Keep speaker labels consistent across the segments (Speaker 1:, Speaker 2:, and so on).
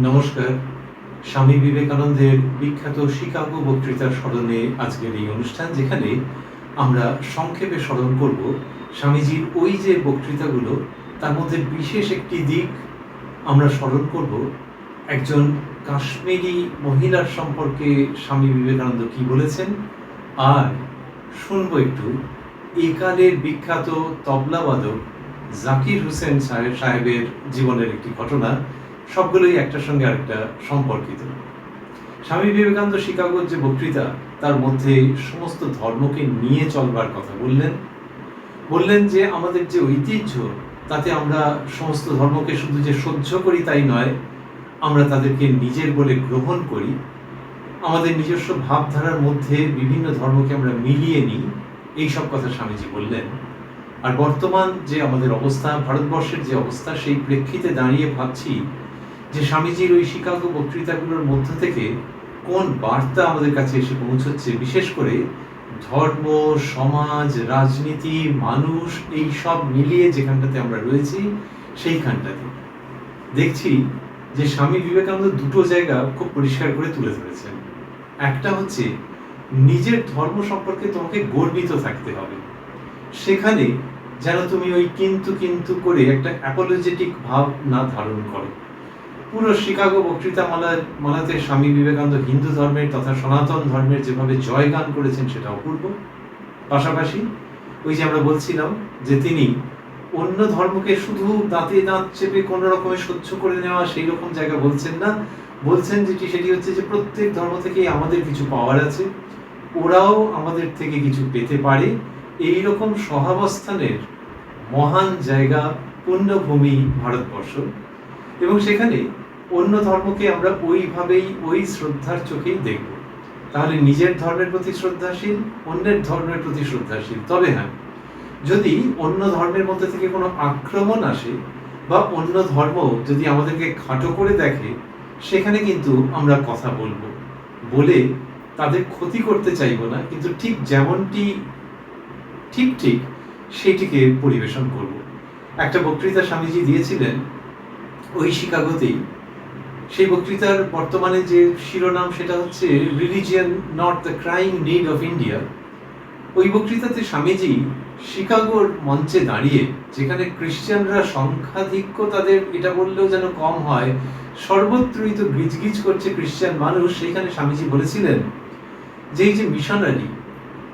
Speaker 1: নমস্কার। স্বামী বিবেকানন্দের বিখ্যাত শিকাগো বক্তৃতার স্মরণে আজকের এই অনুষ্ঠান, যেখানে আমরা সংক্ষেপে স্মরণ করব স্বামীজির ওই যে বক্তৃতাগুলো, তার মধ্যে বিশেষ একটি দিক আমরা স্মরণ করব। একজন কাশ্মীরি মহিলার সম্পর্কে স্বামী বিবেকানন্দ কি বলেছেন? আর শুনব একটু একালের বিখ্যাত তবলাবাদক জাকির হোসেন সাহেব সাহেবের জীবনের একটি ঘটনা। সবগুলোই একটার সঙ্গে আরেকটা সম্পর্কিত। স্বামী বিবেকানন্দ শিকাগোর যে বক্তৃতা, তার মধ্যে সমস্ত ধর্মকে নিয়ে চলবার কথা বললেন। বললেন যে, আমাদের যে ঐতিহ্য, তাতে আমরা সমস্ত ধর্মকে শুধু যে সহ্য করি তাই নয়, আমরা তাদেরকে নিজের বলে গ্রহণ করি। আমাদের নিজস্ব ভাবধারার মধ্যে বিভিন্ন ধর্মকে আমরা মিলিয়ে নিই, এই সব কথা স্বামীজি বললেন। আর বর্তমান যে আমাদের অবস্থা, ভারতবর্ষের যে অবস্থা, সেই প্রেক্ষিতে দাঁড়িয়ে ভাবছি যে স্বামীজির ওই শিকাগো বক্তৃতাগুলোর মধ্য থেকে কোন বার্তা আমাদের কাছে এসে পৌঁছচ্ছে? বিশেষ করে ধর্ম, সমাজ, রাজনীতি, মানুষ, এই সব মিলিয়ে যেখানটাতে আমরা রয়েছি, সেইখানটাতে। দেখছি যে স্বামী বিবেকানন্দ দুটো জায়গা খুব পরিষ্কার করে তুলে ধরেছেন। একটা হচ্ছে, নিজের ধর্ম সম্পর্কে তোমাকে গর্বিত থাকতে হবে। সেখানে যেন তুমি ওই কিন্তু কিন্তু করে একটা অ্যাপোলজেটিক ভাব না ধারণ করো। পুরো শিকাগো বক্তৃতা মালা মালাতে স্বামী বিবেকানন্দ হিন্দু ধর্মের তথা সনাতন ধর্মের যেভাবে জয়গান করেছেন সেটা অপূর্ব। পাশাপাশি ওই যে আমরা বলছিলাম যে তিনি অন্য ধর্মকে শুধু দাঁতে দাঁত চেপে কোনো রকমের সহ্য করে নেওয়া সেই রকম জায়গা বলছেন না। বলছেন যেটি, সেটি হচ্ছে যে প্রত্যেক ধর্ম থেকেই আমাদের কিছু পাওয়ার আছে। ওরাও আমাদের থেকে কিছু পেতে পারে। এই রকম সহাবস্থানের মহান জায়গা, পুণ্যভূমি ভারতবর্ষ। এবং সেখানে অন্য ধর্মকে আমরা ওইভাবেই, ওই শ্রদ্ধার চোখেই দেখব। তাহলে নিজের ধর্মের প্রতি শ্রদ্ধাশীল, অন্যের ধর্মের প্রতি শ্রদ্ধাশীল। তবে হ্যাঁ যদি অন্য ধর্মের মধ্যে থেকে কোনো আক্রমণ আসে বা অন্য ধর্ম যদি আমাদেরকে খাটো করে দেখে, সেখানে কিন্তু আমরা কথা বলব। বলে তাদের ক্ষতি করতে চাইব না, কিন্তু ঠিক যেমনটি, ঠিক ঠিক সেটিকে পরিবেশন করব। একটা বক্তৃতা স্বামীজি দিয়েছিলেন ওই শিকাগোতেই সেই বক্তৃতার বর্তমানে যে শিরোনাম সেটা হচ্ছে religion not the crying need of India ওই বক্তৃতাতে স্বামীজি শিকাগোর মঞ্চে দাঁড়িয়ে, যেখানে খ্রিস্টানরা সংখ্যাধিক্য তাদের এটা বললেও যেন কম হয়, সর্বত্রই তো গিজগিজ করছে খ্রিস্টান মানুষ সেখানে স্বামীজি বলেছিলেন যে এই যে মিশনারি,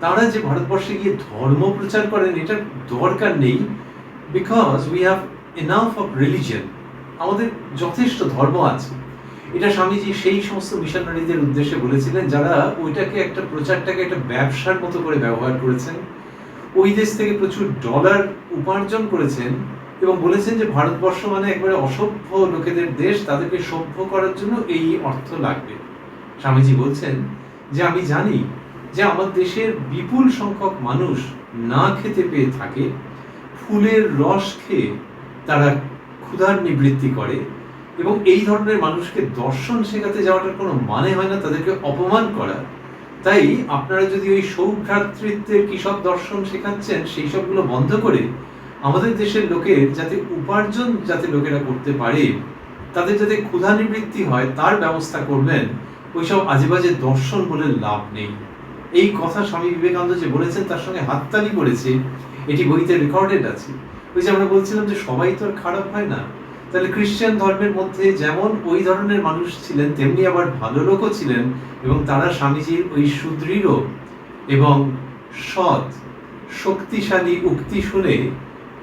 Speaker 1: তারা যে ভারতবর্ষে গিয়ে ধর্ম প্রচার করেন, এটার দরকার নেই because we have enough of religion আমাদের যথেষ্ট ধর্ম আছে। এটা স্বামীজি সেই সমস্ত মিশনারিদের উদ্দেশ্যে বলেছিলেন, যারা ওইটাকে একটা প্রচারটাকে একটা ব্যবসার মতো করে ব্যবহার করেছেন, ওই দেশ থেকে প্রচুর ডলার উপার্জন করেছেন এবং বলেছেন যে ভারতবর্ষ মানে একবারে অসভ্য লোকেদের দেশ, তাদেরকে সভ্য করার জন্য এই অর্থ লাগবে। স্বামীজি বলছেন যে আমি জানি যে আমার দেশের বিপুল সংখ্যক মানুষ না খেতে পেয়ে থাকে, ফুলের রস খেয়ে তারা ক্ষুধার নিবৃত্তি করে এবং এই ধরনের মানুষকে দর্শন শেখাতে যাওয়াটার কোনো মানে হয় না, তাদেরকে অপমান করা। তাই আপনারা যদি ওই সৌভ্রাতৃত্বের কৃষক দর্শন শেখাচ্ছেন, সেই সবগুলো বন্ধ করে আমাদের দেশের লোকের যাতে উপার্জন যাতে লোকেরা করতে পারে, তাদের যাতে ক্ষুধা নিবৃত্তি হয়, তার ব্যবস্থা করবেন ওইসব আজেবাজে দর্শন বলে লাভ নেই। এই কথা স্বামী বিবেকানন্দ যে বলেছেন, তার সঙ্গে হাততালি পড়েছে এটি বইতে রেকর্ডেড আছে। ওই যে আমরা বলছিলাম যে সবাই তো আর খারাপ হয় না। তাহলে খ্রিস্টান ধর্মের মধ্যে যেমন ওই ধরনের মানুষ ছিলেন, তেমনি আবার ভালো লোকও ছিলেন এবং তারা স্বামীজির ওই সুদৃঢ় এবং সৎ, শক্তিশালী উক্তি শুনে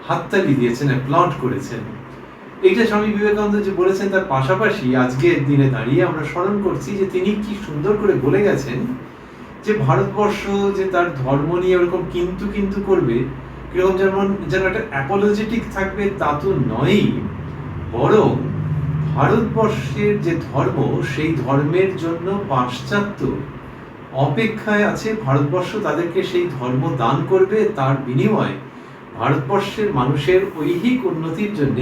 Speaker 1: হাততালি দিয়েছেন প্লট করেছেন। এইটা স্বামী বিবেকানন্দ যে বলেছেন তার পাশাপাশি আজকের দিনে দাঁড়িয়ে আমরা স্মরণ করছি যে তিনি কি সুন্দর করে বলে গেছেন যে ভারতবর্ষ যে তার ধর্ম নিয়ে ওরকম কিন্তু কিন্তু করবে, কীরকম যেমন, যেন একটা অ্যাপোলজেটিক থাকবে, তা তো নয়ই। বরং ভারতবর্ষের যে ধর্ম, সেই ধর্মের জন্য পাশ্চাত্য অপেক্ষায় আছে ভারতবর্ষ। তাদেরকে সেই ধর্ম দান করবে, তার বিনিময়ে ভারতবর্ষের মানুষের ঐহিক উন্নতির জন্য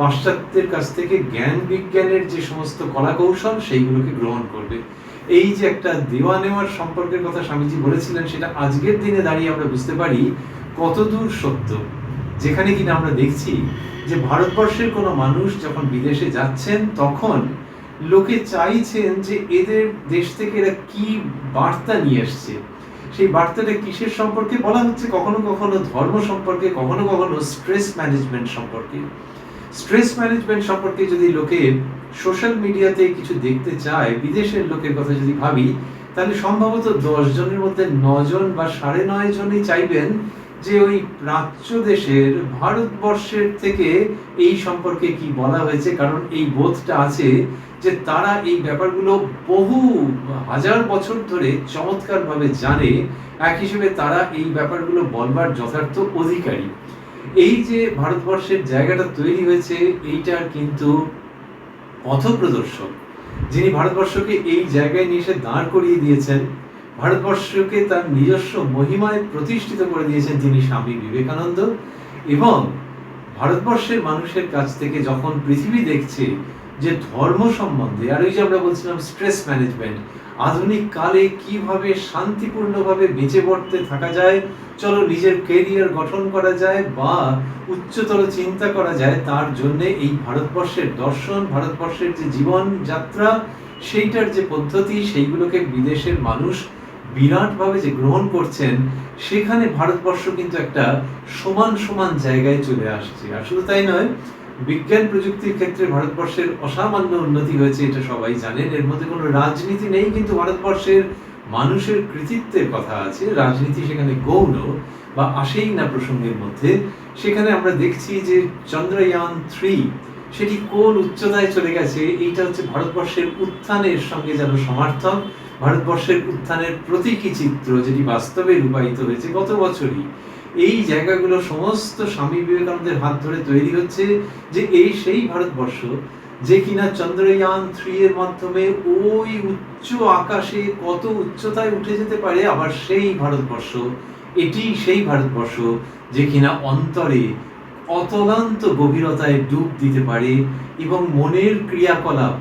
Speaker 1: পাশ্চাত্যের কাছ থেকে জ্ঞান বিজ্ঞানের যে সমস্ত কলাকৌশল সেইগুলোকে গ্রহণ করবে। এই যে একটা দেওয়া নেওয়ার সম্পর্কের কথা স্বামীজি বলেছিলেন, সেটা আজকের দিনে দাঁড়িয়ে আমরা বুঝতে পারি কতদূর সত্য। যেখানে কিনা আমরা দেখছি যে ভারতবর্ষের কোনো মানুষ যখন বিদেশে যাচ্ছেন, তখন লোকে চাইছেন যে এদের দেশ থেকে এরা কি বার্তা নিয়ে এসছে সেই বার্তাটা কিসের সম্পর্কে? বলা হচ্ছে কখনো কখনো ধর্ম সম্পর্কে, কখনো কখনো স্ট্রেস ম্যানেজমেন্ট সম্পর্কে। স্ট্রেস ম্যানেজমেন্ট সম্পর্কে যদি লোকে সোশ্যাল মিডিয়াতে কিছু দেখতে চায়, বিদেশের লোকের কথা যদি ভাবি, তাহলে সম্ভবত দশ জনের মধ্যে নজন বা সাড়ে নয় জনই চাইবেন যে ওই প্রাচ্য দেশের ভারতবর্ষের থেকে এই সম্পর্কে কি বলা হয়েছে? কারণ এই বোধটা আছে যে তারা এই ব্যাপারগুলো বহু হাজার বছর ধরে চমৎকারভাবে জানে। এক হিসেবে তারা এই ব্যাপারগুলো বলবার যথার্থ অধিকারী। এই যে ভারতবর্ষের জায়গাটা তৈরি হয়েছে, এইটার কিন্তু পথপ্রদর্শক। যিনি ভারতবর্ষকে এই জায়গায় নিয়ে এসে দাঁড় করিয়ে দিয়েছেন ভারতবর্ষকে তার নিজস্ব মহিমায় প্রতিষ্ঠিত করে দিয়েছেন যিনি স্বামী বিবেকানন্দ এবং ভারতবর্ষের মানুষের কাছ থেকে যখন পৃথিবী দেখছে যে ধর্ম সম্বন্ধে, আর ওই যে আমরা বলছিলাম স্ট্রেস ম্যানেজমেন্ট আধুনিক কালে কীভাবে শান্তিপূর্ণভাবে বেঁচে পড়তে থাকা যায়, চলো নিজের কেরিয়ার গঠন করা যায় বা উচ্চতর চিন্তা করা যায়, তার জন্য এই ভারতবর্ষের দর্শন, ভারতবর্ষের যে জীবন যাত্রা সেইটার যে পদ্ধতি, সেইগুলোকে বিদেশের মানুষ বিরাটভাবে যে গ্রহণ করছেন, সেখানে ভারতবর্ষ কিন্তু একটা সমান সমান জায়গায় চলে আসছে। আর শুধু তাই নয়, বিজ্ঞান প্রযুক্তির ক্ষেত্রে ভারতবর্ষের অসামান্য উন্নতি হয়েছে, এটা সবাই জানেন। এর মধ্যে কোনো রাজনীতি নেই, কিন্তু ভারতবর্ষের মানুষের কৃতিত্বের কথা আছে। রাজনীতি সেখানে গৌণ বা আসেই না প্রসঙ্গের মধ্যে। সেখানে আমরা দেখছি যে চন্দ্রয়ান থ্রি, সেটি কোন উচ্চতায় চলে গেছে, এইটা হচ্ছে ভারতবর্ষের উত্থানের সঙ্গে যেন সমার্থক। ভারতবর্ষের উত্থানের প্রতীকী চিত্র যেটি বাস্তবে রূপায়িত হয়েছে গত বছরই। এই জায়গাগুলো সমস্ত স্বামী বিবেকানন্দের হাত ধরে তৈরি হচ্ছে যে এই সেই ভারতবর্ষ যে কিনা চন্দ্রয়ান থ্রি এর মাধ্যমে ওই উচ্চ আকাশে কত উচ্চতায় উঠে যেতে পারে আবার সেই ভারতবর্ষ। এটি সেই ভারতবর্ষ যে কিনা অন্তরে অতলান্ত গভীরতায় ডুব দিতে পারে এবং মনের ক্রিয়াকলাপ,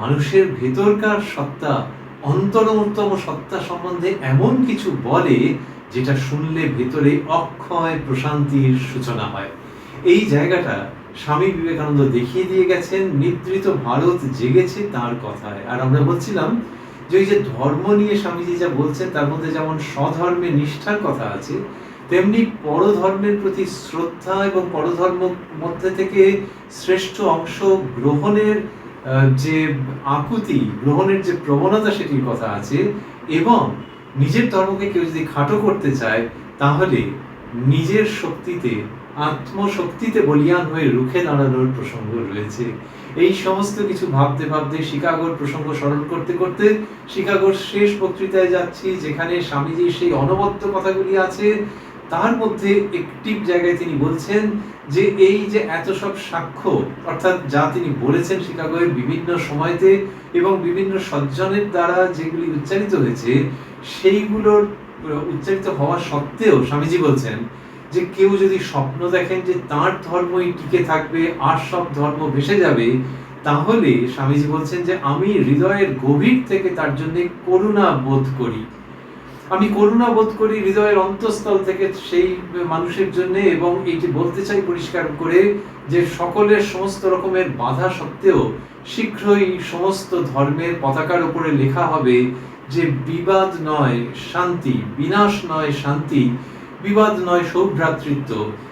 Speaker 1: মানুষের ভেতরকার সত্তা অন্তরতম সত্তা সম্বন্ধে এমন কিছু বলে যেটা শুনলে ভেতরে অক্ষয় প্রশান্তির সূচনা হয়। এই জায়গাটা স্বামী বিবেকানন্দ দেখিয়ে দিয়ে গেছেন, নিদ্রিত ভারত জেগেছে তার কথায়। আর আমরা বলছিলাম যে ওই যে ধর্ম নিয়ে স্বামীজি যা বলছেন, তার মধ্যে যেমন স্বধর্মে নিষ্ঠার কথা আছে, তেমনি পরধর্মের প্রতি শ্রদ্ধা এবং পরধর্ম মধ্যে থেকে শ্রেষ্ঠ অংশ গ্রহণের যে আকুতি, গ্রহণের যে প্রবণতা সেটির কথা আছে, এবং নিজের ধর্মকে কেউ যদি খাটো করতে চায়, তাহলে নিজের শক্তিতে, আত্মশক্তিতে বলিয়ান হয়ে রুখে দাঁড়ানোর প্রসঙ্গ রয়েছে। এই সমস্ত কিছু ভাবতে ভাবতে শিকাগোর প্রসঙ্গ স্মরণ করতে করতে শিকাগোর শেষ বক্তৃতায় যাচ্ছি, যেখানে স্বামীজির সেই অনবদ্য কথাগুলি আছে তার মধ্যে একটি জায়গায় তিনি বলছেন যে এই যে এত সব সাক্ষ্য, অর্থাৎ যা তিনি বলেছেন শিকাগোয়ের বিভিন্ন সময়তে এবং বিভিন্ন সজ্জনের দ্বারা যেগুলি উচ্চারিত হয়েছে, সেইগুলোর উচ্চারিত হওয়া সত্ত্বেও স্বামীজি বলছেন যে কেউ যদি স্বপ্ন দেখেন যে তার ধর্মই টিকে থাকবে, আর সব ধর্ম ভেসে যাবে, তাহলে স্বামীজি বলছেন যে আমি হৃদয়ের গভীর থেকে তার জন্য করুণা বোধ করি। আমি করুণা বোধ করি হৃদয়ের অন্তঃস্থল থেকে সেই মানুষের জন্য এবং এইটি বলতে চাই পরিষ্কার করে যে সকলের সমস্ত রকমের বাধা সত্ত্বেও শীঘ্রই সমস্ত ধর্মের পতাকার উপরে লেখা হবে যে বিবাদ নয় শান্তি, বিনাশ নয় শান্তি, বিবাদ নয় সৌভ্রাতৃত্ব।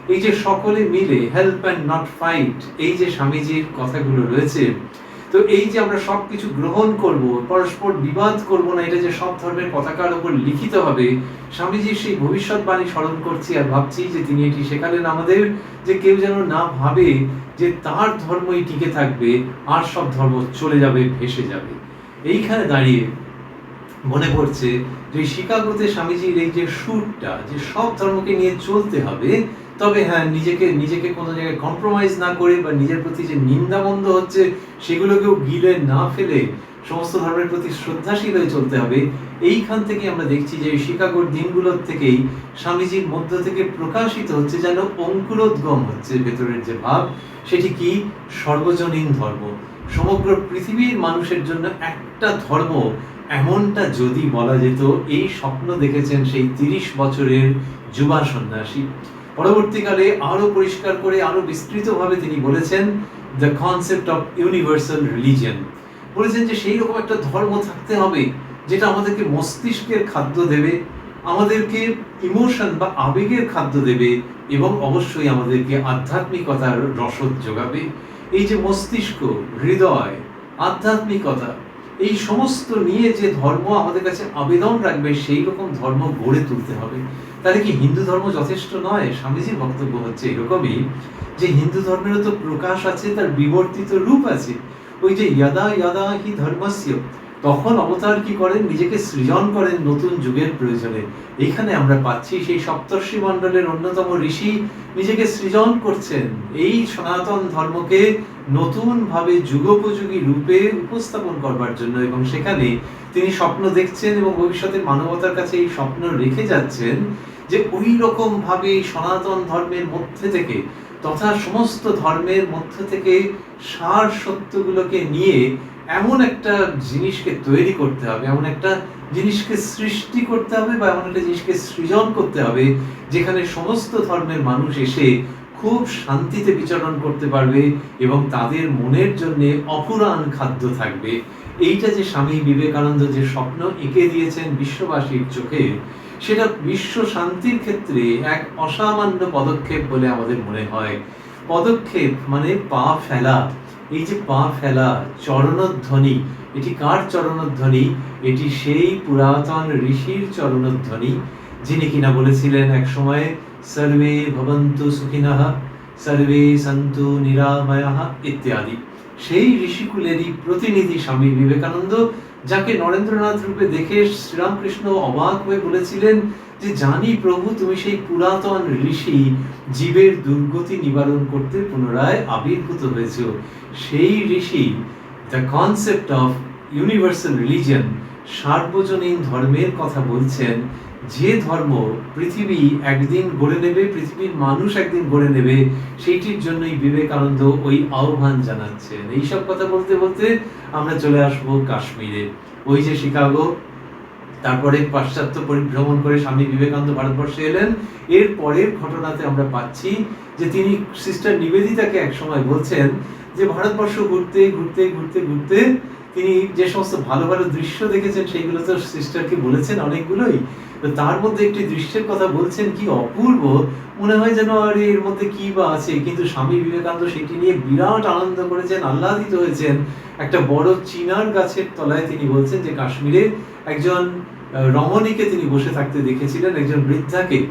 Speaker 1: এই যে সকলে মিলে হেল্প অ্যান্ড নট ফাইট এই যে স্বামীজির কথাগুলো রয়েছে তো এই যে আমরা সব কিছু গ্রহণ করব, পরস্পর বিবাদ করব না, এটা যে সব ধর্মের পতাকার উপর লিখিত হবে স্বামীজির সেই ভবিষ্যৎবাণী স্মরণ করছি আর ভাবছি যে তিনি এটি শেখালেন আমাদের যে কেউ যেন না ভাবে যে তার ধর্মই টিকে থাকবে, আর সব ধর্ম চলে যাবে, ভেসে যাবে। এইখানে দাঁড়িয়ে মনে পড়ছে যে শিকাগোতে স্বামীজির এই যে সুরটা, যে সব ধর্মকে নিয়ে চলতে হবে তবে হ্যাঁ নিজেকে নিজেকে কোনো জায়গায় কম্প্রোমাইজ না করে বা নিজের প্রতি যে নিন্দাবন্ধ হচ্ছে, সেগুলোকেও গিলে না ফেলে সমস্ত ধর্মের প্রতি শ্রদ্ধাশীল হয়ে চলতে হবে। এইখান থেকে আমরা দেখছি যে শিকাগোর দিনগুলোর থেকেই স্বামীজির মধ্য থেকে প্রকাশিত হচ্ছে যেন অঙ্কুরোদ্গম হচ্ছে ভেতরের যে ভাব, সেটি কি? সর্বজনীন ধর্ম। সমগ্র পৃথিবীর মানুষের জন্য একটা ধর্ম এমনটা যদি বলা যেত, এই স্বপ্ন দেখেছেন সেই তিরিশ বছরের যুবা সন্ন্যাসী। পরবর্তীকালে আরও পরিষ্কার করে, আরও বিস্তৃতভাবে তিনি বলেছেন the concept of universal religion বলেছেন যে সেই রকম একটা ধর্ম থাকতে হবে যেটা আমাদেরকে মস্তিষ্কের খাদ্য দেবে, আমাদেরকে ইমোশন বা আবেগের খাদ্য দেবে এবং অবশ্যই আমাদেরকে আধ্যাত্মিকতার রসদ যোগাবে। এই যে মস্তিষ্ক, হৃদয়, আধ্যাত্মিকতা এই সমস্ত নিয়ে যে ধর্ম আমাদের কাছে আবেদন রাখবে, সেই রকম ধর্ম গড়ে তুলতে হবে। তাহলে কি হিন্দু ধর্ম যথেষ্ট নয়? স্বামীজির বক্তব্য হচ্ছে এরকমই যে হিন্দু ধর্মেরও তো প্রকাশ আছে, তার বিবর্তিত রূপ আছে। ওই যে ইয়াদা ইয়াদা হি ধর্মস্য। তখন অবতার কি করেন? নিজেকে সৃজন করেন নতুন যুগের প্রয়োজনে। এখানে আমরা পাচ্ছি সেই সপ্তর্ষি মণ্ডলের অন্যতম ঋষি নিজেকে সৃজন করছেন। এই সনাতন ধর্মকে নতুন ভাবে যুগোপযোগী রূপে উপস্থাপন করবার জন্য এবং সেখানে তিনি স্বপ্ন দেখছেন এবং ভবিষ্যতে মানবতার কাছে এই স্বপ্ন রেখে যাচ্ছেন যে ওই রকম ভাবে এই সনাতন ধর্মের মধ্যে থেকে তথা সমস্ত ধর্মের মধ্য থেকে সার সত্যগুলোকে নিয়ে এমন একটা জিনিসকে তৈরি করতে হবে, এমন একটা জিনিসকে সৃষ্টি করতে হবে বা এমন একটা জিনিসকে সৃজন করতে হবে যেখানে সমস্ত ধর্মের মানুষ এসে খুব শান্তিতে বিচরণ করতে পারবে এবং তাদের মনের জন্য অপুরাণ খাদ্য থাকবে। এইটা যে স্বামী বিবেকানন্দ যে স্বপ্ন এঁকে দিয়েছেন বিশ্ববাসীর চোখে, সেটা বিশ্ব শান্তির ক্ষেত্রে এক অসামান্য পদক্ষেপ বলে আমাদের মনে হয়। পদক্ষেপ মানে পা ফেলা। এই যে পা ফেলা, চরণধ্বনি, এটি কার চরণধ্বনি? এটি সেই পুরাতন ঋষির চরণধ্বনি, যিনি কিনা বলেছিলেন এক সময় সর্বে ভবন্ত সুখিনঃ, সর্বে সন্তু নিরাময়াহ ইত্যাদি। সেই ঋষিকুলেরই প্রতিনিধি স্বামী বিবেকানন্দ যাকে নরেন্দ্রনাথ রূপে দেখে শ্রীরামকৃষ্ণ অবাক হয়ে বলেছিলেন যে, জানি প্রভু, তুমি সেই পুরাতন ঋষি জীবের দুর্গতি নিবারণ করতে পুনরায় আবির্ভূত হয়েছ। সেই ঋষি the concept of universal religion সার্বজনীন ধর্মের কথা বলছেন। যে ধর্ম পৃথিবী একদিন গড়ে নেবে, পৃথিবীর মানুষ একদিন গড়ে নেবে, সেইটির জন্যই বিবেকানন্দ ওই আহ্বান জানাচ্ছেন। এইসব কথা বলতে বলতে আমরা চলে আসব কাশ্মীরে। ওই যে শিকাগো, তারপরে পাশ্চাত্য পরিভ্রমণ করে স্বামী বিবেকানন্দ ভারতবর্ষে এলেন। এর পরের ঘটনাতে আমরা পাচ্ছি যে তিনি সিস্টার নিবেদিতাকে এক সময় বলছেন যে, ভারতবর্ষ ঘুরতে ঘুরতে ঘুরতে ঘুরতে তিনি যে সমস্ত ভালো ভালো দৃশ্য দেখেছেন, সেইগুলো তো সিস্টারকে বলেছেন অনেকগুলোই। তার মধ্যে একটি দৃশ্যের কথা বলছেন কি অপূর্ব, মনে হয় যেন আর এর মধ্যে কি বা আছে। কিন্তু স্বামী বিবেকানন্দ সেটি নিয়ে বিরাট আনন্দ করেছেন, আহ্লাদিত হয়েছেন। একটা বড় চিনার গাছের তলায় তিনি বলছেন যে কাশ্মীরে একজন রমণীকে তিনি বসে থাকতে দেখেছিলেন, একজন বৃদ্ধাকে।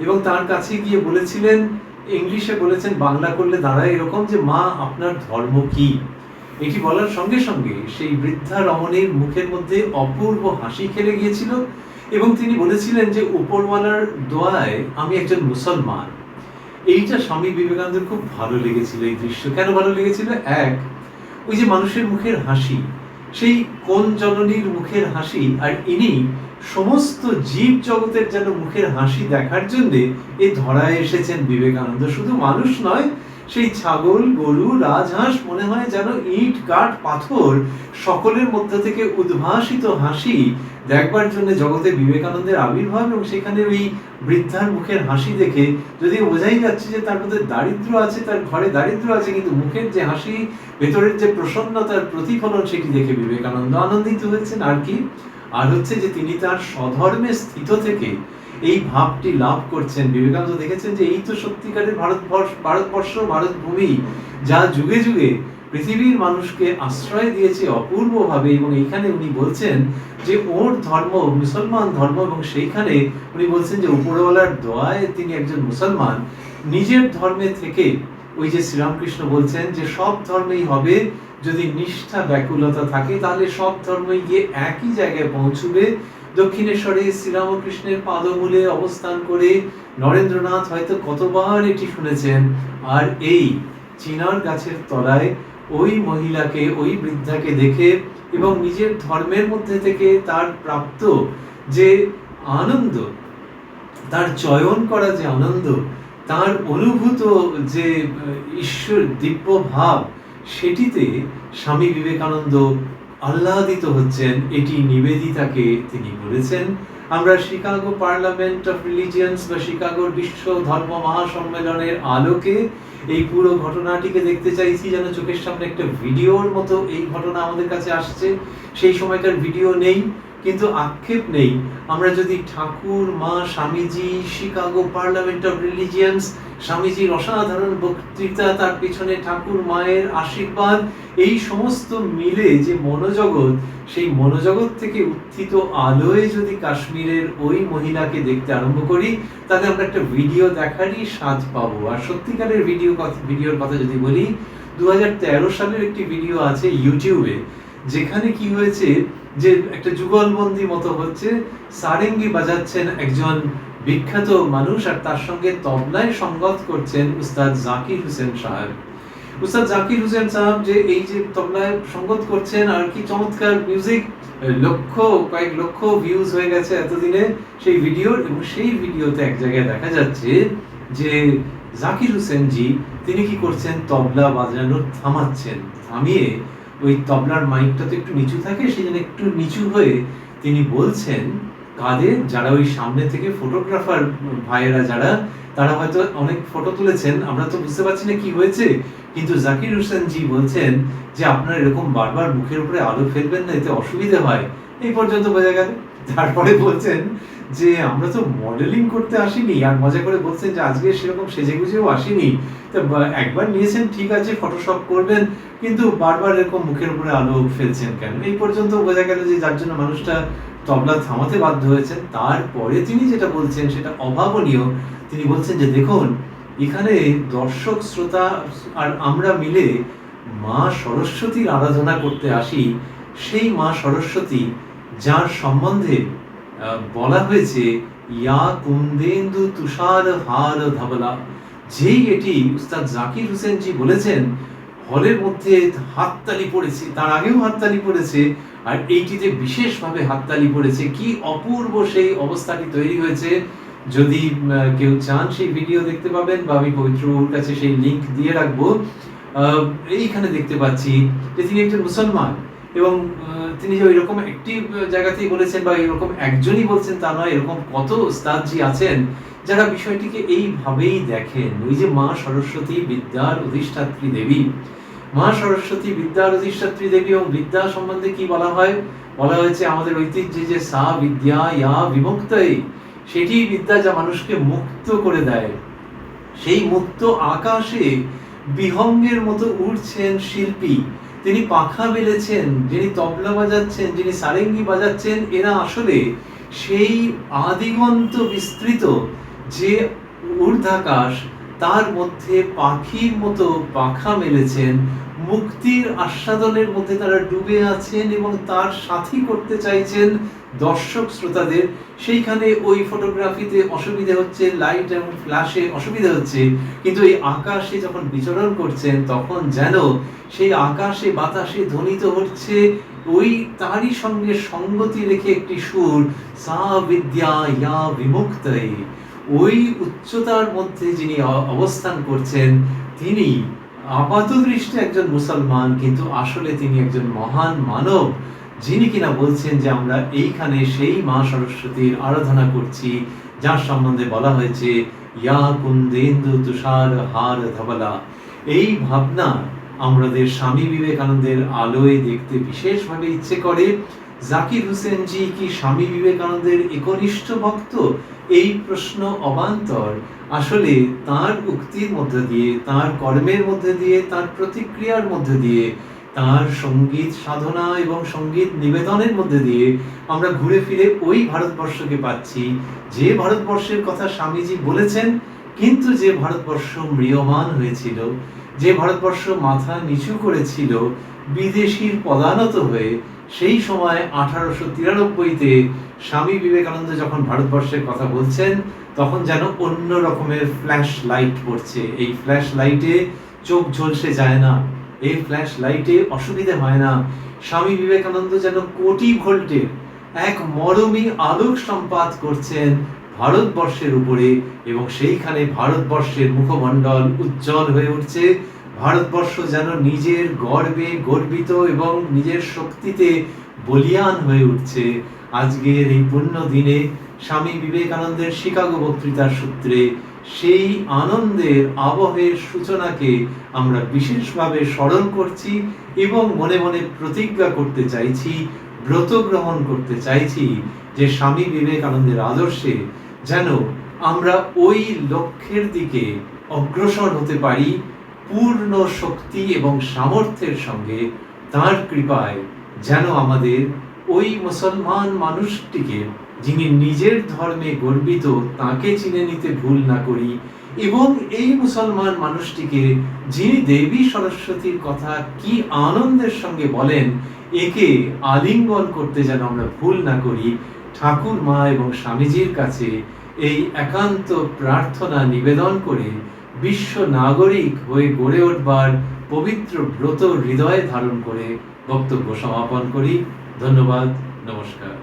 Speaker 1: এবং তার কাছে গিয়ে বলেছিলেন, ইংলিশে বলেছেন, বাংলা করলে দাঁড়ায় এরকম যে, মা, আপনার ধর্ম কি? এটি বলার সঙ্গে সঙ্গে সেই বৃদ্ধা রমণীর মুখের মধ্যে অপূর্ব হাসি খেলে গিয়েছিল। এবং তিনি বলেছিলেন যে উপরওয়ালার দোয়ায় আমি একজন মুসলমান। এইটা স্বামী বিবেকানন্দের খুব ভালো লেগেছিল এই দৃশ্য। কেন ভালো লেগেছিল? এক, ওই যে মানুষের মুখের হাসি, সেই কোন জননীর মুখের হাসি আর ইনি সমস্ত জীব জগতের যেন মুখের হাসি দেখার জন্য এ ধরায় এসেছেন বিবেকানন্দ। শুধু মানুষ নয় সেই ছাগল, গরু রাজহাঁস মনে হয় যেন ইট, কাঠ, পাথর সকলের মধ্যে থেকে উদ্ভাসিত হাসি দেখবার জন্য জগতে বিবেকানন্দের আবির্ভাব এবং সেখানে ওই বৃদ্ধার মুখের হাসি দেখে যদি বোঝাই যাচ্ছে যে তার মধ্যে দারিদ্র আছে, তার ঘরে দারিদ্র আছে, কিন্তু মুখের যে হাসি, ভেতরের যে প্রসন্নতার প্রতিফলন সেটি দেখে বিবেকানন্দ আনন্দিত হয়েছেন। আর কি? আর হচ্ছে যে তিনি তার স্বধর্মে স্থিত থেকে এই ভাবটি লাভ করছেন। বিবেকানন্দ দেখেছেন যে এই তো সত্যিকারের ভারতবর্ষ ভারতবর্ষ, ভারতভূমি, যা যুগে যুগে পৃথিবীর মানুষকে আশ্রয় দিয়েছে অপূর্বভাবে এবং এইখানে উনি বলছেন যে ওর ধর্ম, মুসলমান ধর্ম এবং সেইখানে উনি বলছেন যে উপরওয়ালার দোয়ায় তিনি একজন মুসলমান। নিজের ধর্মে থেকে ওই যে শ্রীরামকৃষ্ণ বলছেন যে সব ধর্মেই হবে, যদি নিষ্ঠা, ব্যাকুলতা থাকে তাহলে সব ধর্মই গিয়ে একই জায়গায় পৌঁছবে। দক্ষিণেশ্বরে শ্রীরামকৃষ্ণের পাদমূলে অবস্থান করে নরেন্দ্রনাথ হয়তো কতবার এটি শুনেছেন, আর এই চিনার গাছের তলায় ওই মহিলাকে, ওই বৃদ্ধাকে দেখে এবং নিজের ধর্মের মধ্যে থেকে তার প্রাপ্ত যে আনন্দ, তার চয়ন করা যে আনন্দ, তার অনুভূত যে ঈশ্বর দিব্য ভাব সেটিতে স্বামী বিবেকানন্দ আহ্লাদিত হচ্ছেন, এটি নিবেদিতাকে তিনি বলেছেন। আমরা শিকাগো পার্লামেন্ট অফ রিলিজিয়ান্স বা শিকাগোর বিশ্ব ধর্ম মহাসম্মেলনের আলোকে এই পুরো ঘটনাটিকে দেখতে চাইছি, যেন চোখের সামনে একটা ভিডিওর মতো এই ঘটনা আমাদের কাছে আসছে। সেই সময়কার ভিডিও নেই কিন্তু আক্ষেপ নেই। আমরা যদি ঠাকুর, মা, Swamiji, Chicago parliament of religions, স্বামীজির অসাধারণ বক্তৃতা, তার পিছনে ঠাকুর, মায়ের আশীর্বাদ, এই সমস্ত মিলে যে মনোজগৎ, সেই মনোজগৎ থেকে উত্থিত আলোয় যদি কাশ্মীরের ওই মহিলাকে দেখতে আরম্ভ করি, তাহলে আমরা একটা ভিডিও দেখারই স্বাদ পাবো। আর সত্যিকারের ভিডিও ভিডিওর কথা যদি বলি দু হাজার তেরো সালের একটি ভিডিও আছে ইউটিউবে। যেখানে কি হয়েছে যে একটা যুগলবন্দি মতো হচ্ছে, সারেঙ্গি বাজাচ্ছেন একজন বিখ্যাত মানুষ আর তার সঙ্গে তবলায় সঙ্গত করছেন উস্তাদ জাকির হোসেন সাহেব। উস্তাদ জাকির হোসেন সাহেব যে এই যে তবলায় সঙ্গত করছেন আর কি চমৎকার মিউজিক লক্ষ, কয়েক লক্ষ ভিউজ হয়ে গেছে এতদিনে সেই ভিডিওর এবং সেই ভিডিওতে এক জায়গায় দেখা যাচ্ছে যে জাকির হোসেন জি তিনি কি করছেন? তবলা বাজানো থামাচ্ছেন, থামিয়ে ওই তবলার মাইকটা তো একটু নিচু থাকে, সেই জন্য একটু নিচু হয়ে তিনি বলছেন কাদের যারা ওই সামনে থেকে ফটোগ্রাফার ভাইয়েরা যারা, তারা হয়তো অনেক ফটো তুলেছেন, আমরা তো বুঝতে পারছি না কি হয়েছে। কিন্তু জাকির হোসেন জি বলছেন যে, আপনারা এরকম বারবার মুখের উপরে আলো ফেলবেন না, এতে অসুবিধা হয়। এই পর্যন্ত বোঝা গেল। তারপরে বলছেন যে, আমরা তো মডেলিং করতে আসিনি, আর মজা করে বলছেন যে, আজকে সেরকম সেজে গুজেও আসিনি। তো একবার নিয়েছেন, ঠিক আছে ফটোশপ করবেন, কিন্তু বারবার এরকম মুখের উপরে আলো ফেলছেন কেন? এই পর্যন্ত বোঝা গেল যে, যার জন্য মানুষটা তবলা থামাতে বাধ্য হয়েছেন তারপরে তিনি যেটা বলছেন, সেটা অভাবনীয়। তিনি বলছেন যে, দেখুন, এখানে দর্শক, শ্রোতা আর আমরা মিলে মা সরস্বতীর আরাধনা করতে আসি। সেই মা সরস্বতী যার সম্বন্ধে বলা হয়েছে, ইয়া কুন্দেন্দু তুষার হার ধবলা। যেই এটি উস্তাদ জাকির হোসেন জি বলেছেন, হলের মধ্যে হাততালি পড়েছে, তার আগেও হাততালি পড়েছে, আর এইটিতে বিশেষভাবে হাততালি পড়েছে। কি অপূর্ব সেই অবস্থাটি তৈরি হয়েছে। যদি কেউ চান সেই ভিডিও দেখতে পাবেন, বা আমি পবিত্রর কাছে সেই লিঙ্ক দিয়ে রাখব। এইখানে দেখতে পাচ্ছি যে তিনি একজন মুসলমান এবং তিনি যে এরকম একটি জায়গাতেই বলেছেন বা এরকম একজনই বলছেন তা নয়, এরকম কত উস্তাদজি আছেন যারা বিষয়টিকে এইভাবেই দেখেন। ওই যে মা সরস্বতী বিদ্যার অধিষ্ঠাত্রী দেবী। মা সরস্বতী বিদ্যার অধিষ্ঠাত্রী দেবী এবং বিদ্যা সম্বন্ধে কি বলা হয়? বলা হয়েছে, আমাদের ঐতিহ্যে যে সা বিদ্যা ইয়া বিমুক্তই সেটি বিদ্যা যা মানুষকে মুক্ত করে দেয়। সেই মুক্ত আকাশে বিহঙ্গের মতো উড়ছেন শিল্পী। তিনি পাখা বেলেছেন, যিনি তবলা বাজাচ্ছেন, যিনি সারেঙ্গি বাজাচ্ছেন, এরা আসলে সেই আদিগন্ত বিস্তৃত যে ঊর্ধ্বাকাশ, তার মধ্যে পাখির মতো পাখা মেলেছেন মুক্তির আস্বাদনের মধ্যে তারা ডুবে আছেন এবং তার সাথী করতে চাইছেন দর্শক শ্রোতাদের। সেইখানে ওই ফটোগ্রাফিতে অসুবিধা হচ্ছে লাইট এবং ফ্ল্যাশে অসুবিধা হচ্ছে। কিন্তু এই আকাশে যখন বিচরণ করছেন, তখন যেন সেই আকাশে বাতাসে ধ্বনিত হচ্ছে, ওই তারই সঙ্গে সঙ্গতি রেখে একটি সুর, সা বিদ্যা ইয়া বিমুক্তই ওই উচ্চতার মধ্যে যিনি অবস্থান করছেন, তিনি আপাত দৃষ্টি একজন মুসলমান, কিন্তু আসলে তিনি একজন মহান মানব, যিনি কিনা বলছেন যে আমরা এইখানে সেই মা সরস্বতীর আরাধনা করছি, যার সম্বন্ধে বলা হয়েছে, ইয়া কুন্দেন্দু তুষার হার ধবলা। এই ভাবনা আমাদের স্বামী বিবেকানন্দের আলোয় দেখতে বিশেষভাবে ইচ্ছে করে। জাকির হোসেন জি কি স্বামী বিবেকানন্দের একনিষ্ঠ ভক্ত? এই প্রশ্ন অবান্তর। আসলে তার উক্তির মধ্যে দিয়ে, তার কর্মের মধ্যে দিয়ে, তার প্রতিক্রিয়ার মধ্যে দিয়ে, তার সংগীত সাধনা এবং সংগীত নিবেদনের মধ্যে দিয়ে আমরা ঘুরে ফিরে ওই ভারতবর্ষকে পাচ্ছি। যে ভারতবর্ষের কথা স্বামীজি বলেছেন, কিন্তু যে ভারতবর্ষ ম্রিয়মান হয়েছিল, যে ভারতবর্ষ মাথা নিচু করেছিল, বিদেশির পদানত হয়ে, সেই সময় আঠারোশো তিরানব্বইতে স্বামী বিবেকানন্দ যখন ভারতবর্ষের কথা বলছেন তখন যেন অন্য রকমের ফ্ল্যাশ লাইট পড়ছে। এই ফ্ল্যাশ লাইটে চোখ ঝলসে যায় না। এই ফ্ল্যাশ লাইটে অসুবিধে হয় না। স্বামী বিবেকানন্দ যেন কোটি ভোল্টের এক মরমী আলোক সম্পাদ করছেন ভারতবর্ষের উপরে এবং সেইখানে ভারতবর্ষের মুখমণ্ডল উজ্জ্বল হয়ে উঠছে। ভারতবর্ষ যেন নিজের গর্বে গর্বিত এবং নিজের শক্তিতে বলিয়ান হয়ে উঠছে। আজকের এই পুণ্য দিনে স্বামী বিবেকানন্দের শিকাগো বক্তৃতার সূত্রে সেই আনন্দের আবহের সূচনাকে আমরা বিশেষভাবে স্মরণ করছি এবং মনে মনে প্রতিজ্ঞা করতে চাইছি, ব্রত গ্রহণ করতে চাইছি যে স্বামী বিবেকানন্দের আদর্শে যেন আমরা ওই লক্ষ্যের দিকে অগ্রসর হতে পারি, পূর্ণ শক্তি এবং সামর্থ্যের সঙ্গে তার কৃপায় যেন আমাদের ওই মুসলমান মানুষটিকে যিনি নিজের ধর্মে গর্বিত, তাকে চিনে নিতে ভুল না করি, এবং এই মুসলমান মানুষটিকে যিনি দেবী সরস্বতীর কথা কি আনন্দের সঙ্গে বলেন, একে আলিঙ্গন করতে যেন আমরা ভুল না করি, ঠাকুর মা এবং স্বামীজির কাছে এই একান্ত প্রার্থনা নিবেদন করে বিশ্ব নাগরিক হয়ে গড়ে উঠবার পবিত্র ব্রত হৃদয়ে ধারণ করে বক্তব্য সমাপন করি। ধন্যবাদ নমস্কার।